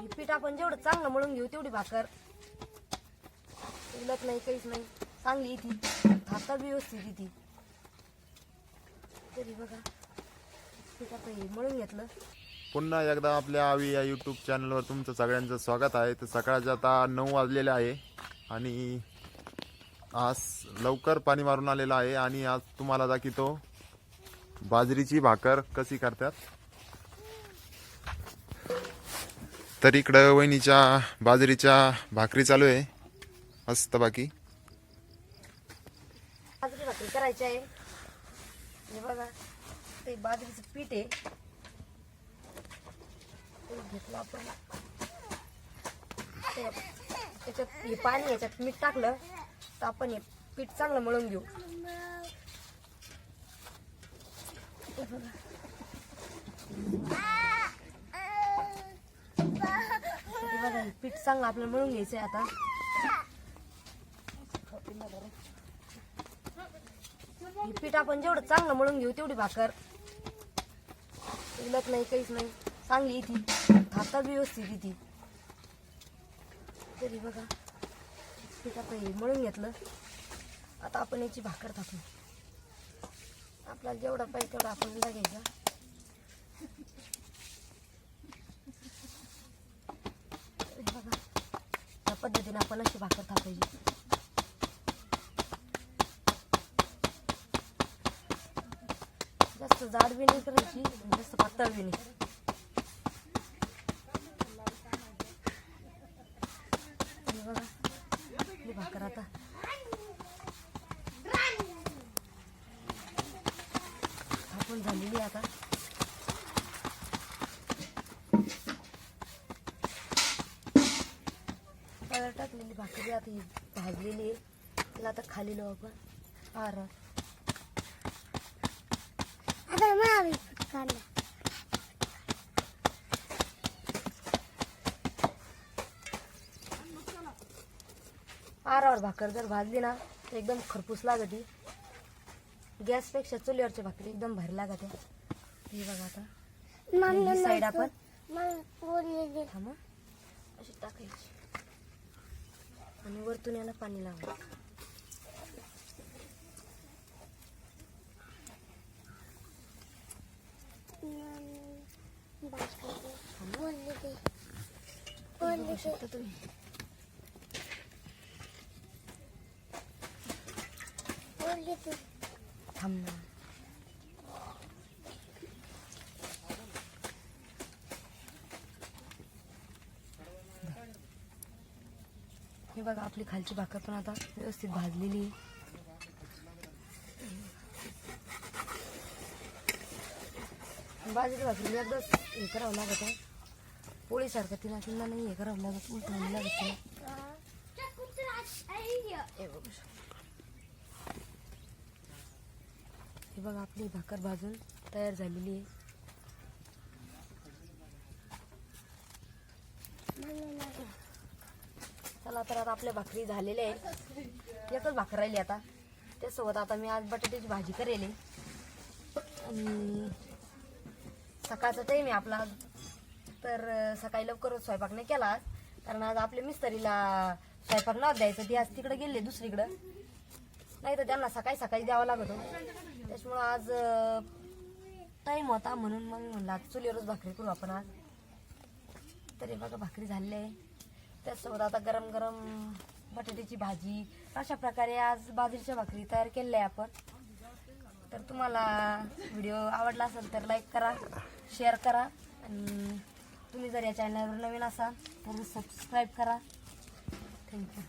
ही पीठ आपण जेवढं चांगलं मळून घेऊ तेवढी भाकर. उलत नाही काहीच नाही. चांगली ती. भाकर व्यवस्थित येते तरी बघा. पीठ आपण हे मळून घेतलं. पुन्हा एकदा आपल्या आवी या यूट्यूब चॅनलवर तुमचं सगळ्यांचं स्वागत आहे. तर सकाळचं आता नऊ वाजलेले आहे. आणि आज लवकर पाणी मारून आलेलं आहे. आणि आज तुम्हाला दाखवतो बाजरीची भाकर कशी करतात. तर इकडं वहिनीच्या बाजरीच्या भाकरी चालू आहे. मस्त बाकी. बाजरी भाकरी करायची आहे. हे बघा ते बाजरीचं पीठ आहे. ते घेतलं आपण. ते- त्याच्यात हे पाणी याच्यात मीठ टाकलं तर आपण हे पीठ चांगलं मळून घेऊ. हे बघा. हे बघा हे पीठ चांगलं आपल्याला मळून घ्यायचं आहे आता. हे पीठ आपण जेवढं चांगलं मळून घेऊ तेवढी भाकर. उलत नाही काहीच नाही. चांगली येते हातात व्यवस्थित येते तरी बघा. पीठ आता हे मळून घेतलं. आता आपण याची भाकर टाकू. आपल्याला जेवढा पाहिजे तेवढा आपण घ्यायचा हे बघा या आपण अशी भाकर थापायची. जास्त जाड बी नाही करायची जास्त पातळ बी नाही. हे बघा ही भाकर आता. झालेली आहे आता. तव्यावर टाकलेली भाकरी आता ही भाजलेली आहे. तिला आता खाली लावू आपण. आर. आता मावी काढला आरावर भाकर जर भाजली ना तर एकदम खरपूस लागते गॅसपेक्षा चुलीवरची भाकरी एकदम भारी लागते हे बघा आता. साईड आपण अशी टाकायची. वरतून याला पाणी लावायचं बोलले शकता तुम्ही बोलले हे बघा आपली खालची भाकर पण आता व्यवस्थित भाजलेली आहे. बाजरी भाकरी एकदाच हे करावं लागत आहे. पोळीसारखं तिला तिला नाही हे करावं लागत उलट लागत हे हे बघा आपली भाकर भाजून तयार झालेली आहे. चला तर आता आपल्या भाकरी झालेल्या आहेत. एकच भाकर राहिली आता. त्यासोबत आता मी आज बटाट्याची भाजी करेल आणि सकाळचा टाईम आहे आपला. तर सकाळी लवकरच स्वयंपाक नाही केला आज. कारण आज आपल्या मिस्त्रीला स्वयंपाक न द्यायचं. ते आज तिकडे गेले दुसरीकडं. नाही तर त्यांना सकाळी सकाळी द्यावं लागत त्याच्यामुळं आज टाईम होता म्हणून मग म्हणलं चुलीवरच भाकरी करू आपण आज. तरी बघा भाकरी झालेली आहे. त्याचसोबत आता गरम गरम बटाट्याची भाजी. अशा प्रकारे आज बाजरीच्या भाकरी तयार केलेल्या आहे आपण. तर तुम्हाला व्हिडिओ आवडला असेल तर लाईक करा शेअर करा. आणि तुम्ही जर या चॅनलवर नवीन असाल तर सबस्क्राईब करा. थँक्यू